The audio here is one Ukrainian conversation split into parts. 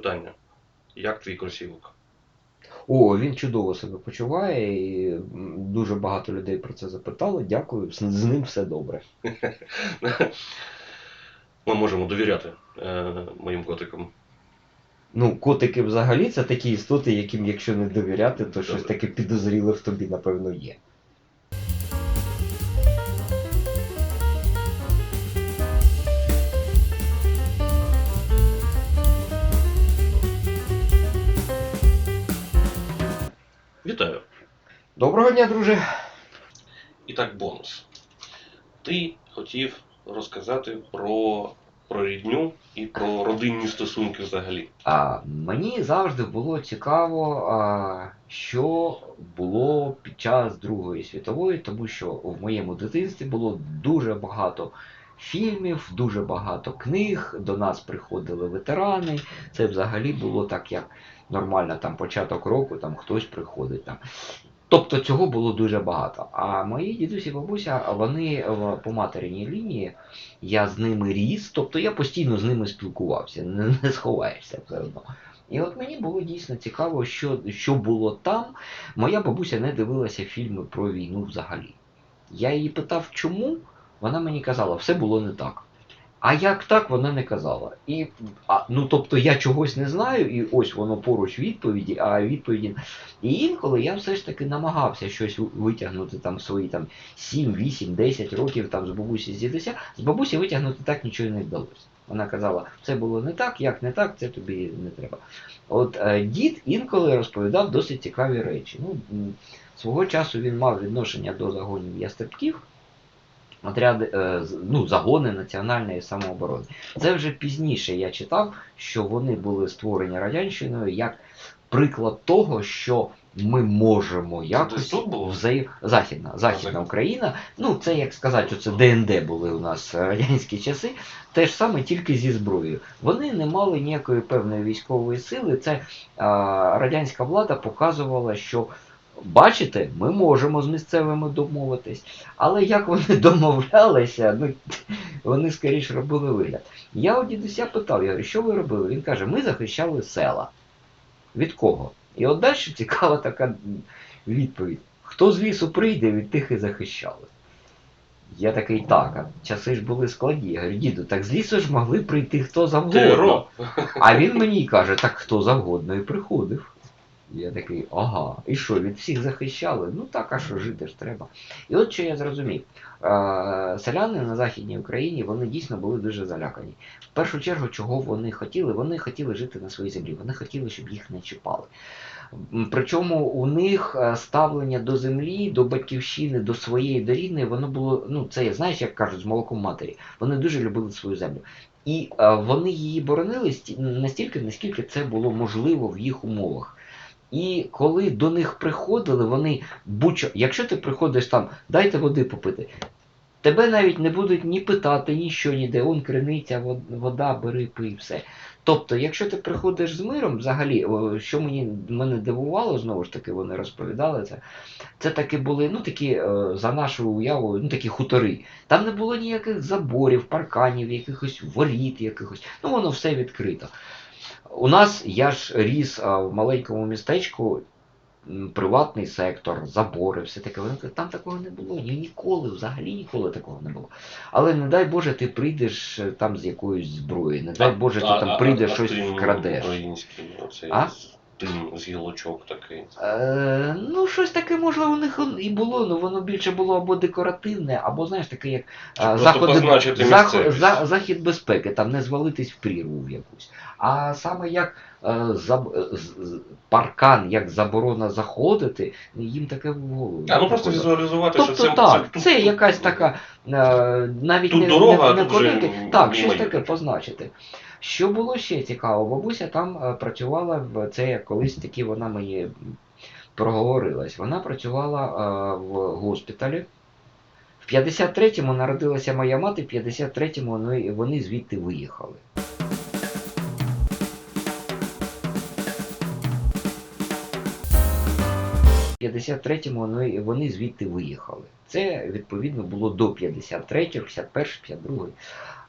питання. Як твій кросівок? О, він чудово себе почуває, і дуже багато людей про це запитали. Дякую, з, з ним все добре. Ми можемо довіряти е, моїм котикам. Ну, котики взагалі це такі істоти, яким, якщо не довіряти, то щось таке підозріле в тобі, напевно, є. Вітаю! Доброго дня, друже. І так, бонус. Ти хотів розказати про, про рідню і про родинні стосунки взагалі. А, мені завжди було цікаво, а, що було під час Другої світової, тому що в моєму дитинстві було дуже багато фільмів, дуже багато книг, до нас приходили ветерани. Це взагалі було так, як нормально там початок року, там хтось приходить там. Тобто цього було дуже багато. А мої дідусі бабуся, вони по материній лінії, я з ними ріс, тобто я постійно з ними спілкувався, не, не сховаєшся все одно. І от мені було дійсно цікаво, що, що було там. Моя бабуся не дивилася фільми про війну взагалі. Я її питав, чому? Вона мені казала, все було не так. А як так, вона не казала. І, а, ну, тобто я чогось не знаю, і ось воно поруч відповіді, а відповіді. І інколи я все ж таки намагався щось витягнути там свої там 7, 8, 10 років там з бабусі з дідуся. З бабусі витягнути так нічого не вдалося. Вона казала, це було не так, як не так, це тобі не треба. От е, дід інколи розповідав досить цікаві речі. Ну, свого часу він мав відношення до загонів ястребків, отряди, е, ну, загони національної самооборони. Це вже пізніше я читав, що вони були створені радянщиною як приклад того, що ми можемо якось тут було? взаєм... Західна, Західна. Україна. Ну, це як сказати, це ДНД були у нас радянські часи. Те ж саме тільки зі зброєю. Вони не мали ніякої певної військової сили. Це а, радянська влада показувала, що. Бачите, ми можемо з місцевими домовитись, але як вони домовлялися, ну вони скоріше робили вигляд. Я у дідуся питав, я говорю, що ви робили? Він каже, ми захищали села. Від кого? І от далі цікава така відповідь. Хто з лісу прийде, від тих і захищали. Я такий так, а часи ж були складні. Я говорю, діду, так з лісу ж могли прийти хто завгодно. А він мені каже, так хто завгодно і приходив. Я такий, ага, і що, від всіх захищали? Ну так, а що жити ж треба. І от що я зрозумів. Селяни на Західній Україні вони дійсно були дуже залякані. В першу чергу, чого вони хотіли? Вони хотіли жити на своїй землі, вони хотіли, щоб їх не чіпали. Причому у них е, ставлення до землі, до батьківщини, до своєї до рідної, воно було, ну це знаєш, як кажуть, з молоком матері. Вони дуже любили свою землю. І е, вони її боронили сті- настільки, наскільки це було можливо в їх умовах. І коли до них приходили, вони будь-що, якщо ти приходиш там, дайте води попити, тебе навіть не будуть ні питати, ні що, ніде, он криниця, вода, бери, пий, все. Тобто, якщо ти приходиш з миром, взагалі, що мені мене дивувало, знову ж таки, вони розповідали це. Це таки були, ну такі е, за нашу уяву, ну такі хутори. Там не було ніяких заборів, парканів, якихось воріт, якихось. Ну воно все відкрито. У нас я ж ріс в маленькому містечку, приватний сектор, забори, все таке. Вони там такого не було. Ні, ніколи, взагалі ніколи такого не було. Але не дай Боже, ти прийдеш е, там з якоюсь зброєю, не дай Боже, ти там прийдеш щось вкрадеш. А? Тим з гілочок такий. Е, ну, щось таке, можливо, у них і було, але воно більше було або декоративне, або, знаєш, таке як а, заходи, позначити зах- місцевість. за, захід безпеки, там не звалитись в прірву в якусь. А саме як е, заб, е, з- паркан, як заборона заходити, їм таке в голову. А ну просто не візуалізувати, Тобто що це так, тут- це якась така е, навіть Тут не, дорога, не, а не тут вже так, щось таке позначити. Що було ще цікаво, бабуся там е, працювала в це колись таки вона мені проговорилась. Вона працювала е, в госпіталі. В 53-му народилася моя мати, в 53-му вони, вони звідти виїхали. В 53-му вони, вони звідти виїхали. Це відповідно було до 53-го, 51-го, 52-го.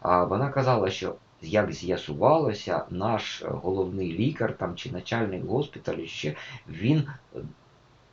А вона казала, що як з'ясувалося, наш головний лікар там чи начальник госпіталю ще він е,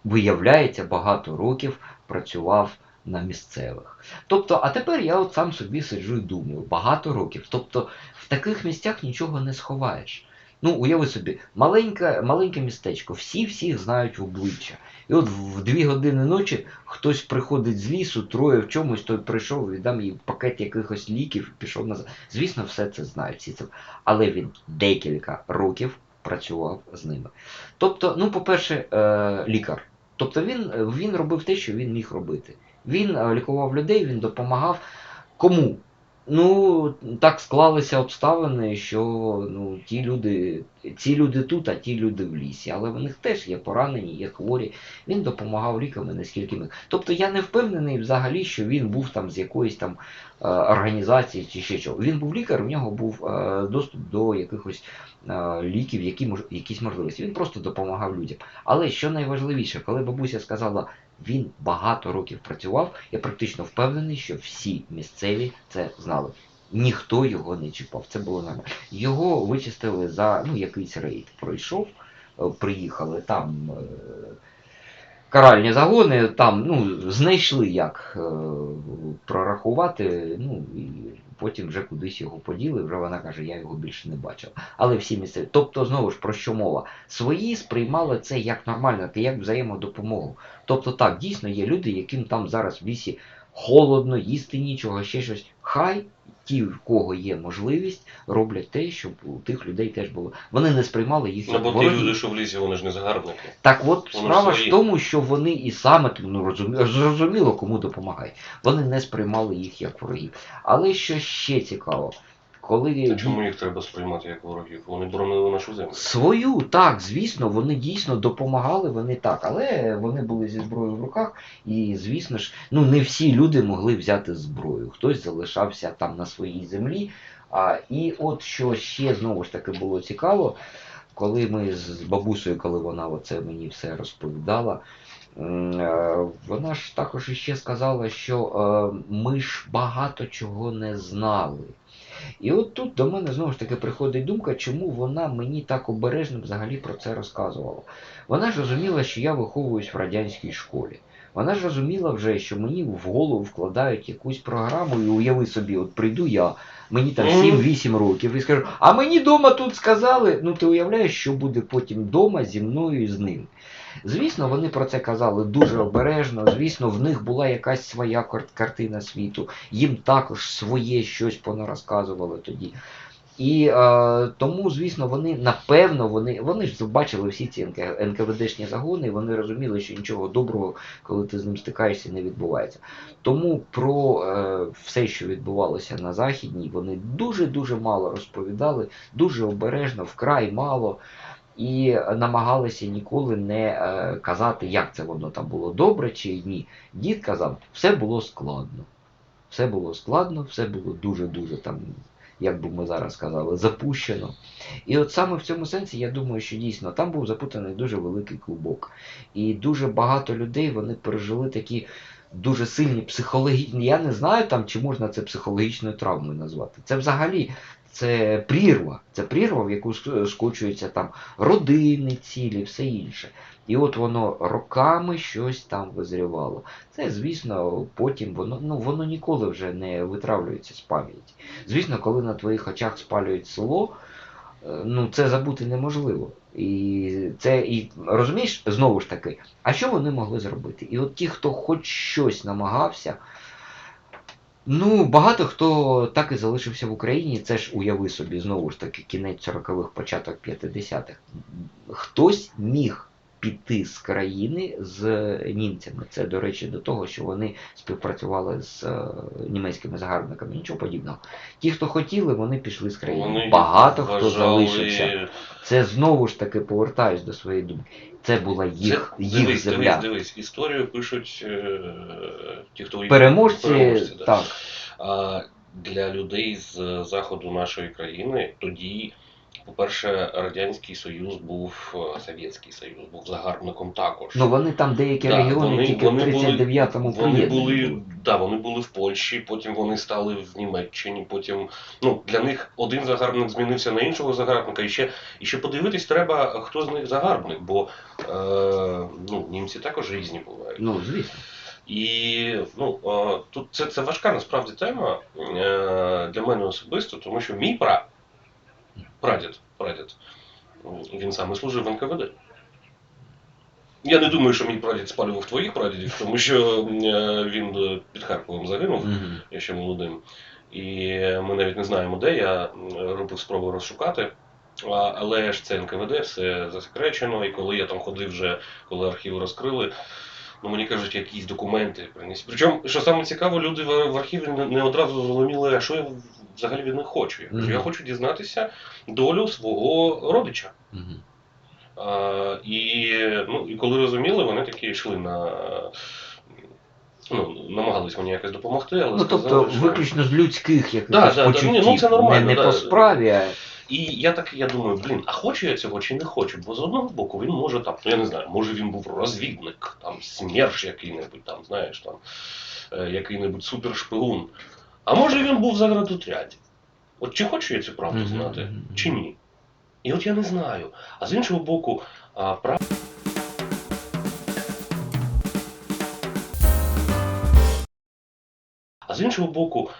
виявляється багато років працював на місцевих. Тобто, а тепер я от сам собі сиджу і думаю, багато років. Тобто в таких місцях нічого не сховаєш. Ну, уяви собі, маленьке, маленьке містечко, всі всіх знають обличчя. І от в дві години ночі хтось приходить з лісу, троє в чомусь, той прийшов, віддам їй пакет якихось ліків, пішов назад. Звісно, все це знають. Всі це. Але він декілька років працював з ними. Тобто, ну, по-перше, е, лікар. Тобто він, він робив те, що він міг робити. Він е, лікував людей, він допомагав. Кому? Ну, так склалися обставини, що ну, ті люди, ці люди тут, а ті люди в лісі. Але в них теж є поранені, є хворі. Він допомагав ліками, наскільки міг. Тобто я не впевнений взагалі, що він був там з якоїсь там е, організації чи ще чого. Він був лікар, у нього був е, доступ до якихось е, ліків, які мож, якісь можливості. Він просто допомагав людям. Але що найважливіше, коли бабуся сказала, він багато років працював, я практично впевнений, що всі місцеві це знали. Ніхто його не чіпав, це було нормально. Його вичистили за ну, якийсь рейд. Пройшов, е, приїхали там. е, Каральні загони там ну, знайшли, як е, прорахувати, ну і потім вже кудись його поділи. Вже вона каже, я його більше не бачила. Але всі місцеві. Тобто, знову ж про що мова? Свої сприймали це як нормально, як взаємодопомогу. Тобто так, дійсно є люди, яким там зараз в лісі холодно, їсти нічого, ще щось. Хай ті, в кого є можливість, роблять те, щоб у тих людей теж було. Вони не сприймали їх Ну, бо ті люди, що в лісі, вони ж не загарбники. Так от Вони справа ж в тому, що вони і саме ну, розумі... зрозуміло, кому допомагають. Вони не сприймали їх як ворогів. Але що ще цікаво, коли чому їх треба сприймати як ворогів? Вони боронили нашу землю. Свою, так, звісно, вони дійсно допомагали, вони так, але вони були зі зброєю в руках, і, звісно ж, ну не всі люди могли взяти зброю. Хтось залишався там на своїй землі. А, і от що ще знову ж таки було цікаво, коли ми з бабусею, коли вона оце мені все розповідала, е, вона ж також іще сказала, що е, ми ж багато чого не знали. І от тут до мене знову ж таки приходить думка, чому вона мені так обережно взагалі про це розказувала. Вона ж розуміла, що я виховуюсь в радянській школі. Вона ж розуміла вже, що мені в голову вкладають якусь програму, і уяви собі, от прийду я, мені там Мгм. 7-8 років, і скажу, а мені дома тут сказали, ну ти уявляєш, що буде потім вдома зі мною і з ним. Звісно, вони про це казали дуже обережно. Звісно, в них була якась своя кар- картина світу. Їм також своє щось понарозказували тоді. І е, тому, звісно, вони напевно вони, вони ж бачили всі ці НКВДшні загони, і вони розуміли, що нічого доброго, коли ти з ним стикаєшся, не відбувається. Тому про е, все, що відбувалося на Західній, вони дуже-дуже мало розповідали, дуже обережно, вкрай мало і намагалися ніколи не е, казати, як це воно там було добре чи ні. Дід казав, все було складно. Все було складно, все було дуже-дуже там, як би ми зараз сказали, запущено. І от саме в цьому сенсі я думаю, що дійсно там був запутаний дуже великий клубок. І дуже багато людей вони пережили такі дуже сильні психологічні. Я не знаю там, чи можна це психологічною травмою назвати. Це взагалі це прірва. Це прірва, в яку ск- скочуються там родини цілі, все інше. І от воно роками щось там визрівало. Це, звісно, потім воно, ну, воно ніколи вже не витравлюється з пам'яті. Звісно, коли на твоїх очах спалюють село, е, ну це забути неможливо. І це і розумієш, знову ж таки, а що вони могли зробити? І от ті, хто хоч щось намагався, ну багато хто так і залишився в Україні. Це ж уяви собі, знову ж таки, кінець 40-х, початок 50-х. Хтось міг піти з країни з німцями. Це, до речі, до того, що вони співпрацювали з е, німецькими загарбниками. Нічого подібного. Ті, хто хотіли, вони пішли з країни. Вони Багато хто залишився. Це знову ж таки повертаюсь до своєї думки. Це була їх, Це- їх дивись, земля. Дивись, дивись, історію пишуть е, ті, хто переможці. Переможці, так. да. А для людей з заходу нашої країни тоді по-перше, Радянський Союз був, е, Совєтський Союз був загарбником також. Ну вони там деякі Да, регіони вони- тільки вони в були- 39-му Вони були, да, вони були в Польщі, потім вони стали в Німеччині, потім ну, для них один загарбник змінився на іншого загарбника. І ще, і ще подивитись треба, хто з них загарбник, бо е, ну, німці також різні бувають. Ну, звісно. І ну, е, тут це, це важка насправді тема е, для мене особисто, тому що мій пра, прадід, прадід, він саме служив в НКВД. Я не думаю, що мій прадід спалював твоїх прадідів, тому що е, він е, під Харковом загинув, Мгм. я ще молодим. І ми навіть не знаємо, де я робив спробу розшукати. Але ж це НКВД, все засекречено, і коли я там ходив вже, коли архіви розкрили, ну мені кажуть, якісь документи приніс. Причому, що саме цікаво, люди в, архіві не, одразу зрозуміли, а що я взагалі від них хочу. Я кажу, я хочу дізнатися долю свого родича. Мгм. А, і, ну, і коли розуміли, вони такі йшли на. Ну, намагались мені якось допомогти, але Ну, сказали, тобто, що... виключно з людських якихось Да, да, да, почуттів. ні, ну, це нормально, Не, не да. по справі, а І я так я думаю, блін, а хочу я цього чи не хочу? Бо з одного боку він може там, ну я не знаю, може він був розвідник, там смерш який-небудь, там, знаєш, там е, який-небудь супершпигун. А може він був в заградотряді. От чи хочу я цю правду знати, чи ні? І от я не знаю. А з іншого боку, а, прав... А з іншого боку,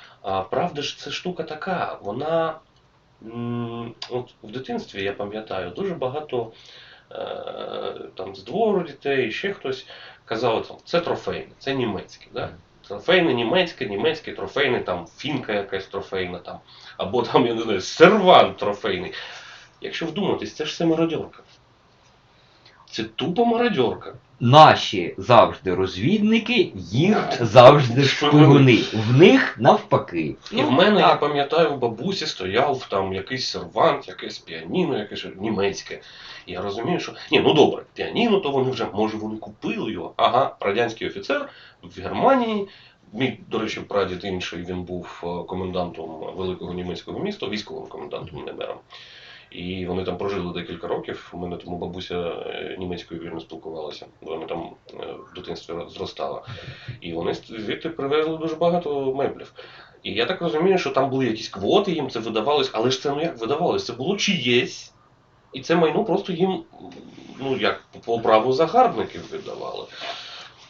правда ж це штука така, вона от в дитинстві, я пам'ятаю, дуже багато е, там з двору дітей, ще хтось казав, там, це трофейне, це німецьке. Да? Трофейне, німецьке, німецьке, трофейне, там фінка якась трофейна, там, або там, я не знаю, сервант трофейний. Якщо вдуматись, це ж все мародьорка. Це тупо мародьорка. наші завжди розвідники, їх завжди шпигуни. В них навпаки. І в мене, я пам'ятаю, в бабусі стояв там якийсь сервант, якесь піаніно, якесь німецьке. І я розумію, що ні, ну добре, піаніно, то вони вже, може, вони купили його. Ага, радянський офіцер в Германії. Мій, до речі, прадід інший, він був е, комендантом великого німецького міста, військовим комендантом, не мером. І вони там прожили декілька років. У мене тому бабуся е, німецькою вірно спілкувалася. Вона там е, в дитинстві зростала. І вони звідти привезли дуже багато меблів. І я так розумію, що там були якісь квоти, їм це видавалось, але ж це ну як видавалось? Це було чиєсь. І це майно просто їм, ну як по праву загарбників видавали.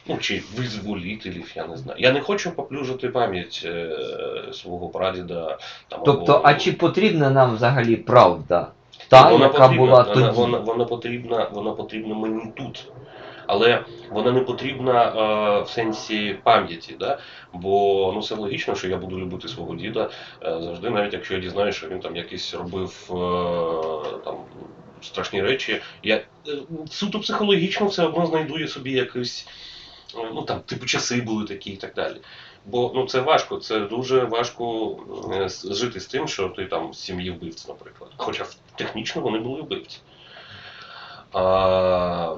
Ну, чи визволітелів, я не знаю. Я не хочу поплюжити пам'ять е, свого прадіда. Там, Тобто, або- а чи потрібна нам взагалі правда? Та, вона яка потрібна, була вона, тоді. Вона, вона, потрібна, вона потрібна мені тут. Але вона не потрібна е, в сенсі пам'яті. Да? Бо ну, це логічно, що я буду любити свого діда е, завжди, навіть якщо я дізнаюся, що він там якісь робив е, там, страшні речі. Я е, суто психологічно все одно знайду я собі якийсь. Е, Ну там, типу, часи були такі і так далі. Бо ну це важко, це дуже важко е, жити з тим, що ти там з сім'ї вбивць, наприклад. Хоча технічно вони були вбивці. А,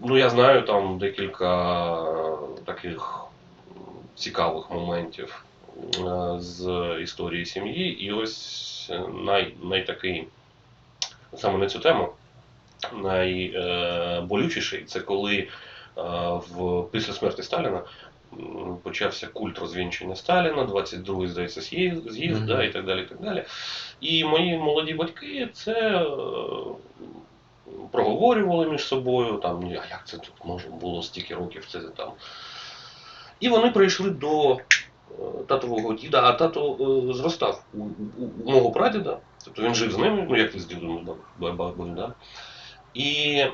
ну, я знаю там декілька таких цікавих моментів е, з історії сім'ї. І ось най, найтакий, саме на цю тему, найболючіший це коли в, після смерті Сталіна почався культ розвінчення Сталіна, 22-й, здається, з'їзд, Мгм. да, і так далі. І так далі. І мої молоді батьки це е, проговорювали між собою, там, а як це тут може було стільки років, це там. І вони прийшли до е, татового діда, а тато е, зростав у, у, у мого прадіда, тобто він жив з ними, ну як з дідом да. І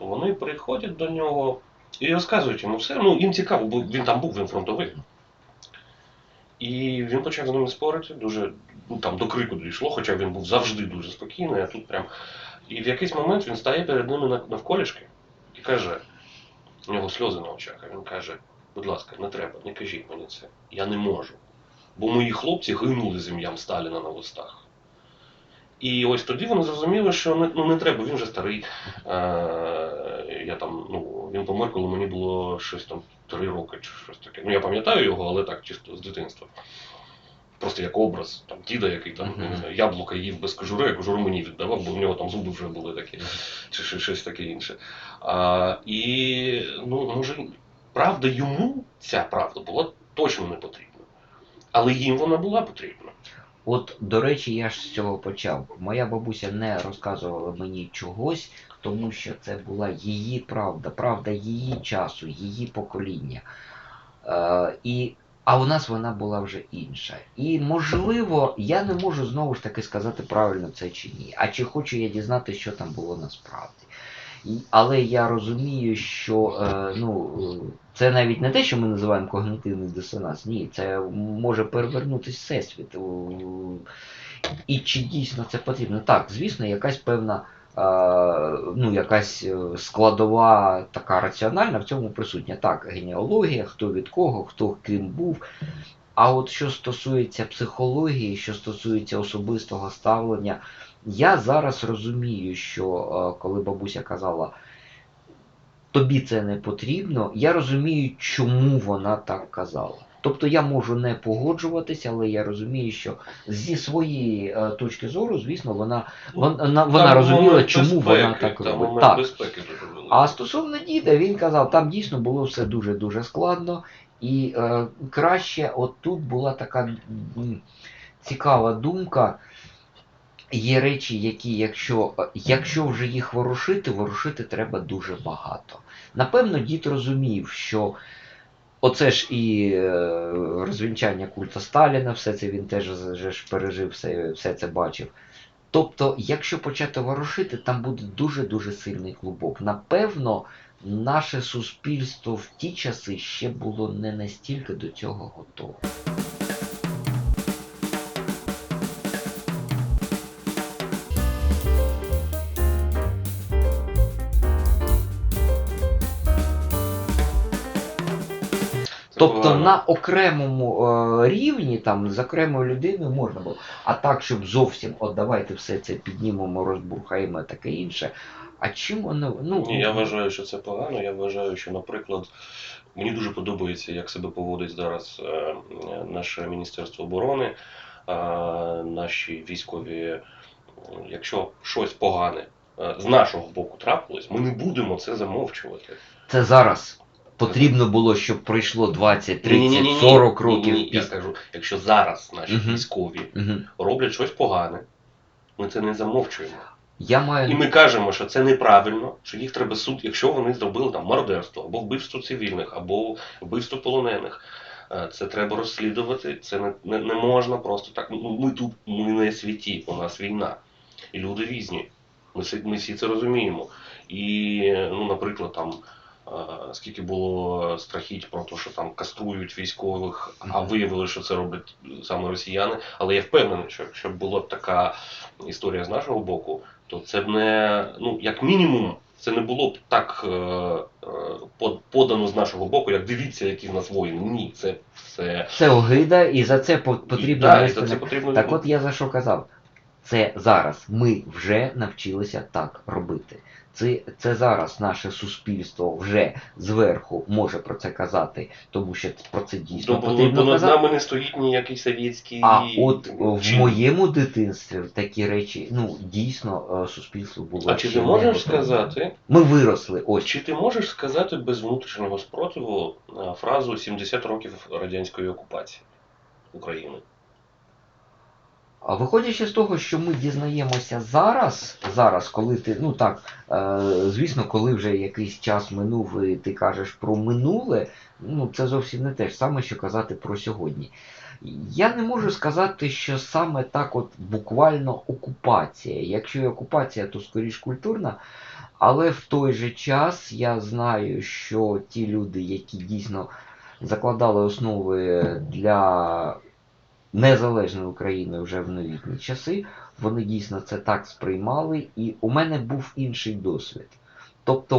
вони приходять до нього і розказують йому все. Ну, їм цікаво, бо він там був, він фронтовий. І він почав з ними спорити, дуже ну, там до крику дійшло, хоча він був завжди дуже спокійний, а тут прям. І в якийсь момент він стає перед ними навколішки і каже, у нього сльози на очах, а він каже, будь ласка, не треба, не кажіть мені це. Я не можу. Бо мої хлопці гинули з ім'ям Сталіна на устах. І ось тоді вони зрозуміли, що не, ну, не треба, він вже старий. Е, я там, ну, він помер, коли мені було щось там три роки чи щось таке. Ну я пам'ятаю його, але так, чисто з дитинства. просто як образ там, діда, який там, не знаю, яблука їв без кожури, а кожуру мені віддавав, бо в нього там зуби вже були такі, чи щось таке інше. А, і ну, може, правда, йому ця правда була точно не потрібна. Але їм вона була потрібна. От, до речі, я ж з цього почав. Моя бабуся не розказувала мені чогось, тому що це була її правда, правда її часу, її покоління. Е, і, а у нас вона була вже інша. І можливо, я не можу знову ж таки сказати правильно це чи ні. А чи хочу я дізнатися, що там було насправді. І, але я розумію, що е, ну, це навіть не те, що ми називаємо когнитивний дисонанс. Ні, це може перевернутися всесвіт. І чи дійсно це потрібно? Так, звісно, якась певна. Е, Ну, якась е, складова така раціональна в цьому присутня. Так, генеалогія, хто від кого, хто ким був. А от що стосується психології, що стосується особистого ставлення, я зараз розумію, що е, коли бабуся казала, тобі це не потрібно, я розумію, чому вона так казала. Тобто я можу не погоджуватися, але я розумію, що зі своєї е, точки зору, звісно, вона, вона, вона Там розуміла, чому вона так робить. Так. безпеки. А стосовно діда, він казав, там дійсно було все дуже-дуже складно. І е, краще, от тут була така м, цікава думка. Є речі, які, якщо, якщо вже їх ворушити, ворушити треба дуже багато. Напевно, дід розумів, що оце ж і е, розвінчання культа Сталіна, все це він теж ж пережив, все, все це бачив. Тобто, якщо почати ворушити, там буде дуже-дуже сильний клубок. Напевно, наше суспільство в ті часи ще було не настільки до цього готове. На окремому е, рівні, там, з окремою людиною можна було. А так, щоб зовсім, от давайте все це піднімемо, розбурхаємо, таке інше. А чим воно. Ну, Ні, я вважаю, що це погано. Я вважаю, що, наприклад, мені дуже подобається, як себе поводить зараз е, наше Міністерство оборони, е, наші військові. Якщо щось погане е, з нашого боку трапилось, ми не будемо це замовчувати. Це зараз. Потрібно було, щоб пройшло 20, 30, Ні-ні-ні-ні. 40 років. Ні-ні, Я кажу, якщо зараз наші Мгм. військові Мгм. роблять щось погане, ми це не замовчуємо. Я маю І ми кажемо, що це неправильно, що їх треба суд, якщо вони зробили там мародерство, або вбивство цивільних, або вбивство полонених. Е, Це треба розслідувати. Це не, не, не можна просто так. Ну, Ми тут ми не святі, у нас війна. І люди різні. Ми, всі- ми всі це розуміємо. І, ну, наприклад, там. Е, Скільки було страхіть про те, що там каструють військових, а виявили, що це роблять саме росіяни. Але я впевнений, що якщо б була б така історія з нашого боку, то це б не, ну, як мінімум, це не було б так е, е, подано з нашого боку, як дивіться, які в нас воїни. Ні, це, це це огида, і за це по- потрібно да, і за це потрібно Так от я за що казав. Це зараз ми вже навчилися так робити. Це, це зараз наше суспільство вже зверху може про це казати, тому що про це дійсно Ну, бо, потрібно бо над нами не стоїть ніякий совєтський А от в чин. моєму дитинстві такі речі, ну дійсно е, суспільство було. А чи ти можеш готове. сказати, Ми виросли, ось. чи ти можеш сказати без внутрішнього спротиву е, фразу 70 років радянської окупації України? Виходячи з того, що ми дізнаємося зараз, зараз, коли ти, ну так, е, звісно, коли вже якийсь час минув і ти кажеш про минуле, ну це зовсім не те ж саме, що казати про сьогодні. Я не можу сказати, що саме так от буквально окупація. Якщо і окупація, то скоріш культурна. Але в той же час я знаю, що ті люди, які дійсно закладали основи для незалежної України вже в новітні часи, вони дійсно це так сприймали, і у мене був інший досвід. Тобто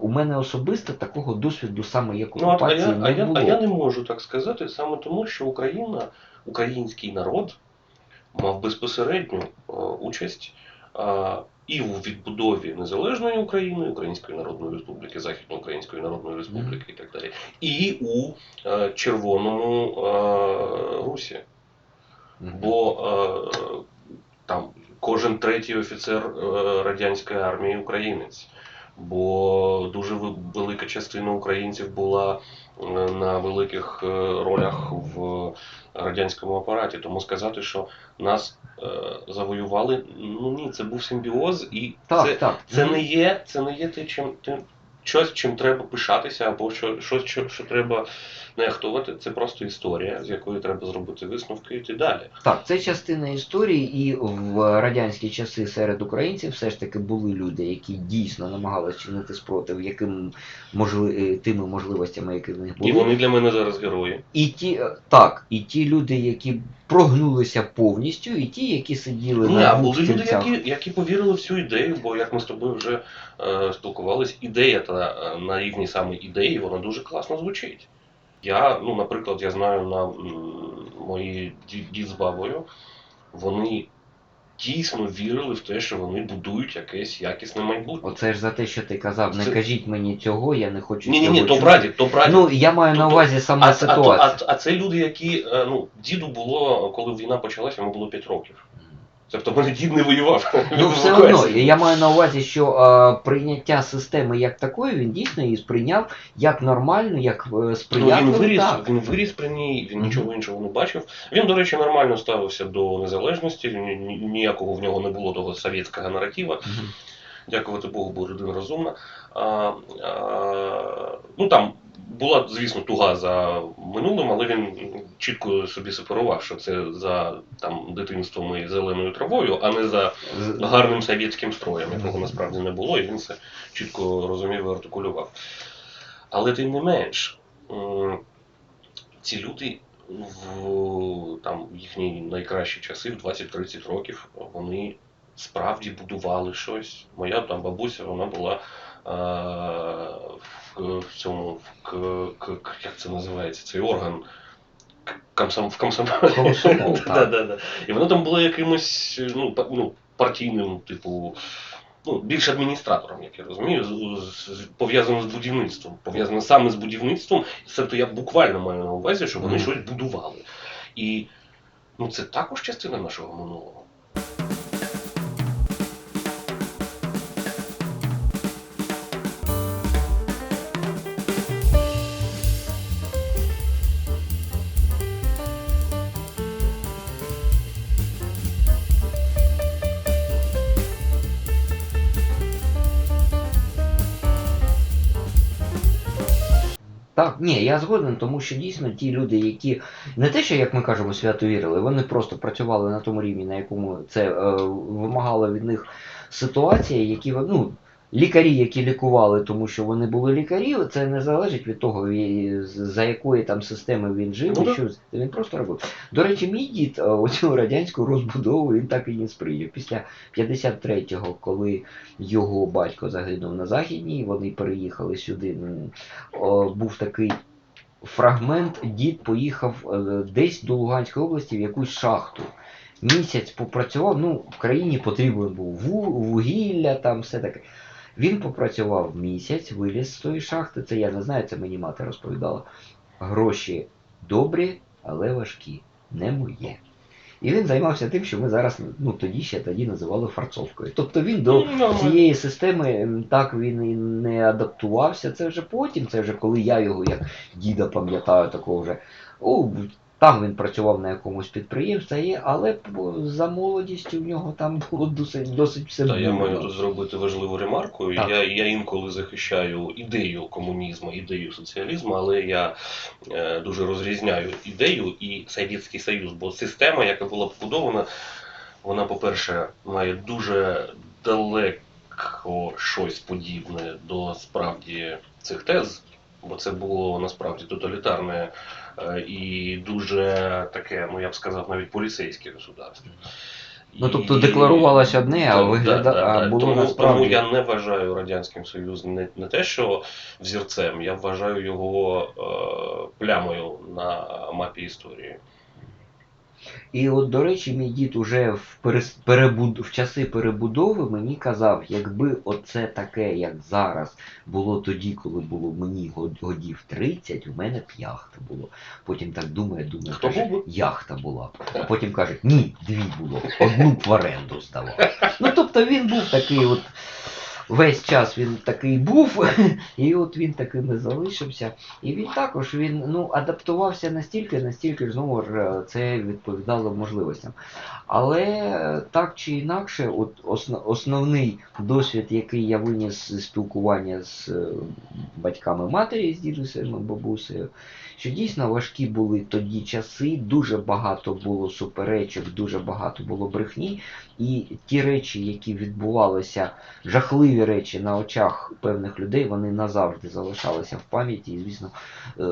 у мене особисто такого досвіду саме як Ну, а, я, а, не було. а я не можу так сказати саме тому, що Україна, український народ мав безпосередню е, участь е, і у відбудові незалежної України, Української Народної Республіки, Західноукраїнської Народної Республіки і так далі, і у е, Червоному е, Русі. Бо е, там кожен третій офіцер е, радянської армії українець. Бо дуже велика частина українців була е, на великих е, ролях в радянському апараті. Тому сказати, що нас е, завоювали, ну ні, це був симбіоз, і Так, це, так. це не є, це не є те, чим тим, щось, чим треба пишатися, або що, щось, що, що треба нехтувати. Це просто історія, з якої треба зробити висновки і йти далі. Так, це частина історії, і в радянські часи серед українців все ж таки були люди, які дійсно намагалися чинити спротив, яким можли... е, тими можливостями, які в них були. І вони для мене зараз герої. І ті, е, так, і ті люди, які прогнулися повністю, і ті, які сиділи Ні, на а були люди, які, які повірили в цю ідею, бо як ми з тобою вже е, спілкувались, ідея та е, на рівні саме ідеї, вона дуже класно звучить. Я, ну, наприклад, я знаю на мої ді- дід з бабою, вони дійсно вірили в те, що вони будують якесь якісне майбутнє. Оце ж за те, що ти казав, не Це- кажіть мені цього, я не хочу Ні, ні, цього ні, то чути. прадід, то прадід. Ну, я маю на Тобто, увазі саме а, а, ситуацію. а, а це люди, які, е, ну, діду було, коли війна почалася, йому було 5 років. Тобто дід не воював. Ну, все одно, я маю на увазі, що е, прийняття системи як такої, він дійсно її сприйняв як нормально, як е, Ну, він виріс, так. він виріс при ній, він Мгм. нічого іншого не бачив. Він, до речі, нормально ставився до незалежності, ні- ні- ніякого в нього не було того совєтського наратива. Мгм. Дякувати Богу, бо людина розумна. А, а, ну там була, звісно, туга за минулим, але він чітко собі сепарував, що це за там дитинством і зеленою травою, а не за гарним совєтським строєм, якого насправді не було, і він це чітко розумів і артикулював. Але тим не менш, ці люди в там, їхні найкращі часи, в 20-30 років, вони справді будували щось. Моя там бабуся, вона була е, в, в цьому, в, к, к, к- як це називається, цей орган. Комсом, в комсомолі. Комсомол, Да, да, да. І вона там була якимось ну, ну, партійним, типу, ну, більш адміністратором, як я розумію, з- з- з- пов'язаним з будівництвом. Пов'язано саме з будівництвом. Тобто я буквально маю на увазі, що вони Мгм. щось будували. І ну, це також частина нашого минулого. Так, ні, я згоден, тому що дійсно ті люди, які не те, що як ми кажемо, свято вірили, вони просто працювали на тому рівні, на якому це е, вимагала від них ситуація, які ну, лікарі, які лікували, тому що вони були лікарі, це не залежить від того, за якої там системи він жив, Ну, і що він просто робив. До речі, мій дід е, оцю радянську розбудову він так і не сприйняв після 53-го, коли його батько загинув на Західній, вони переїхали сюди. був такий фрагмент, дід поїхав е, десь до Луганської області в якусь шахту. Місяць попрацював, ну, в країні потрібен був вугілля, там все таке. Він попрацював місяць, виліз з тої шахти, це я не знаю, це мені мати розповідала. Гроші добрі, але важкі, не моє. І він займався тим, що ми зараз, ну тоді ще тоді називали фарцовкою. Тобто він до Ну, цієї системи так він і не адаптувався. Це вже потім, це вже коли я його як діда пам'ятаю, такого вже. О, там він працював на якомусь підприємстві, але за молодістю в нього там було досить, досить все Та я маю тут зробити важливу ремарку. Так. Я, я інколи захищаю ідею комунізму, ідею соціалізму, але я е, дуже розрізняю ідею і Совєтський Союз, бо система, яка була побудована, вона, по-перше, має дуже далеко щось подібне до справді цих тез, бо це було насправді тоталітарне і дуже таке, ну я б сказав, навіть поліцейське государство. Ну, тобто декларувалося одне, а Так, вигляда- да, да, а да. було тому, насправді. Тому я не вважаю Радянським Союзом не, не те, що взірцем, я вважаю його е, плямою на мапі історії. І от, до речі, мій дід уже в, перебуд... в часи перебудови мені казав, якби оце таке, як зараз, було тоді, коли було мені годів 30, у мене б яхта було. Потім так думає, думає, Хто каже, був яхта була. б. Потім каже, ні, дві було, одну в оренду здавав. Ну тобто він був такий от. Весь час він такий був, і от він таким і залишився. І він також він ну, адаптувався настільки, настільки ж знову ж це відповідало можливостям. Але так чи інакше, от осно- основний досвід, який я виніс з спілкування з е, батьками матері, з дідусем і бабусею, що дійсно важкі були тоді часи, дуже багато було суперечок, дуже багато було брехні, і ті речі, які відбувалися, жахливі речі на очах певних людей, вони назавжди залишалися в пам'яті, і, звісно, е,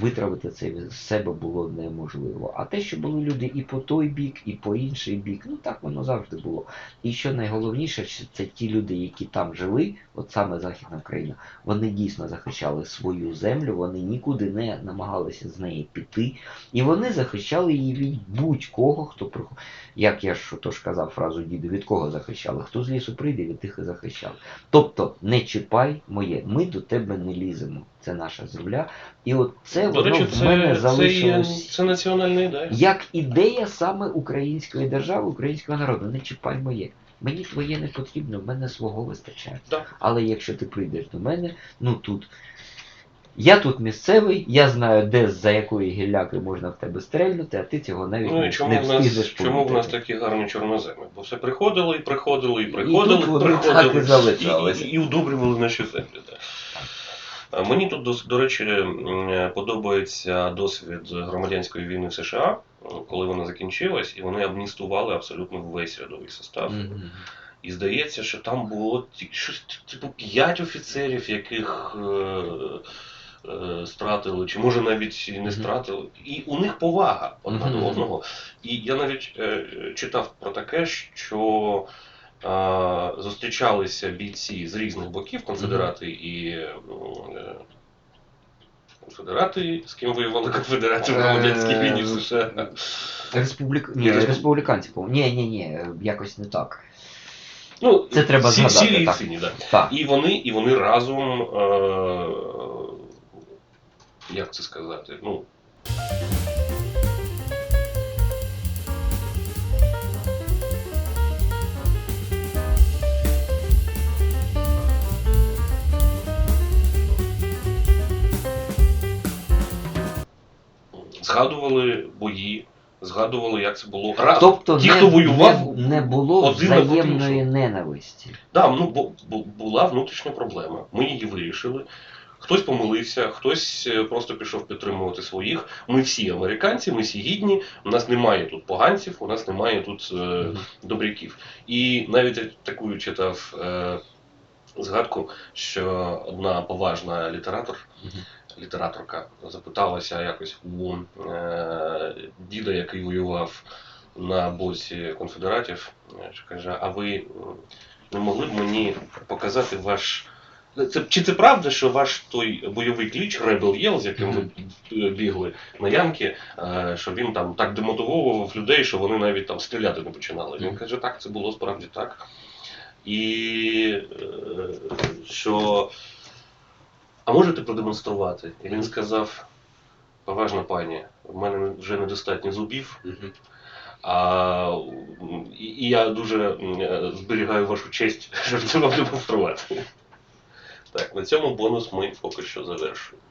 витравити це з себе було неможливо. А те, що були люди і по той бік, і по інший бік, ну так воно завжди було. І що найголовніше, це ті люди, які там жили, от саме Західна Україна, вони дійсно захищали свою землю, вони нікуди не намагалися з неї піти, і вони захищали її від будь-кого, хто приходив. Як я ж тож казав фразу діду, від кого захищали? Хто з лісу прийде, від тих і захищали. Тобто не чіпай моє, ми до тебе не ліземо. Це наша земля. І от це До воно речі, в мене це, це, залишилось це національна ідея. як ідея саме української держави, українського народу. Не чіпай моє. Мені твоє не потрібно, в мене свого вистачає. Так. Але якщо ти прийдеш до мене, ну тут. Я тут місцевий, я знаю, де за якої гілляки можна в тебе стрельнути, а ти цього навіть Ну і чому не в нас, чому в нас такі гарні чорноземи? Бо все приходили і приходили, і І приходили, тут вони приходили, так і і, і, і удобрювали наші землі. А Мені тут, до, до речі, подобається досвід громадянської війни в США, коли вона закінчилась, і вони амністували абсолютно весь рядовий состав. Мгм. І здається, що там було щось типу п'ять офіцерів, яких е, стратили, чи може навіть і не стратили. І у них повага одна до одного. І я навіть е, читав про таке, що е, зустрічалися бійці з різних боків, конфедерати і. е, е, Конфедерати, з ким воювали конфедерати в громадянській Е, війні в США. Республік... Ні, Респу- республіканці, Ні, ні, ні, якось не так. Ну, Це треба сі- згадати, сірі і так. да. Так. І вони, і вони разом, е, як це сказати, ну. Згадували бої, згадували, як це було. Разом. Тобто Ті, не, хто воював, не, не було взаємної ненависті. Да, ну, бо, бо була внутрішня проблема. Ми її вирішили. Хтось помилився, хтось е, просто пішов підтримувати своїх. Ми всі американці, ми всі гідні. У нас немає тут поганців, у нас немає тут е, добряків. І навіть таку читав е, згадку, що одна поважна літератор, літераторка запиталася якось у е, діда, який воював на боці конфедератів, е, що каже, а ви не могли б мені показати ваш. Це, чи це правда, що ваш той бойовий кліч Rebel Yell, з яким ви бігли на Янки, е, що він там так демотивовував людей, що вони навіть там стріляти не починали. Він каже, так, це було справді так. І е, що. А можете продемонструвати? І він сказав: поважна пані, в мене вже недостатньо зубів, а, і, я дуже е, зберігаю вашу честь, щоб це вам демонструвати. Так, на цьому бонус ми поки що завершуємо.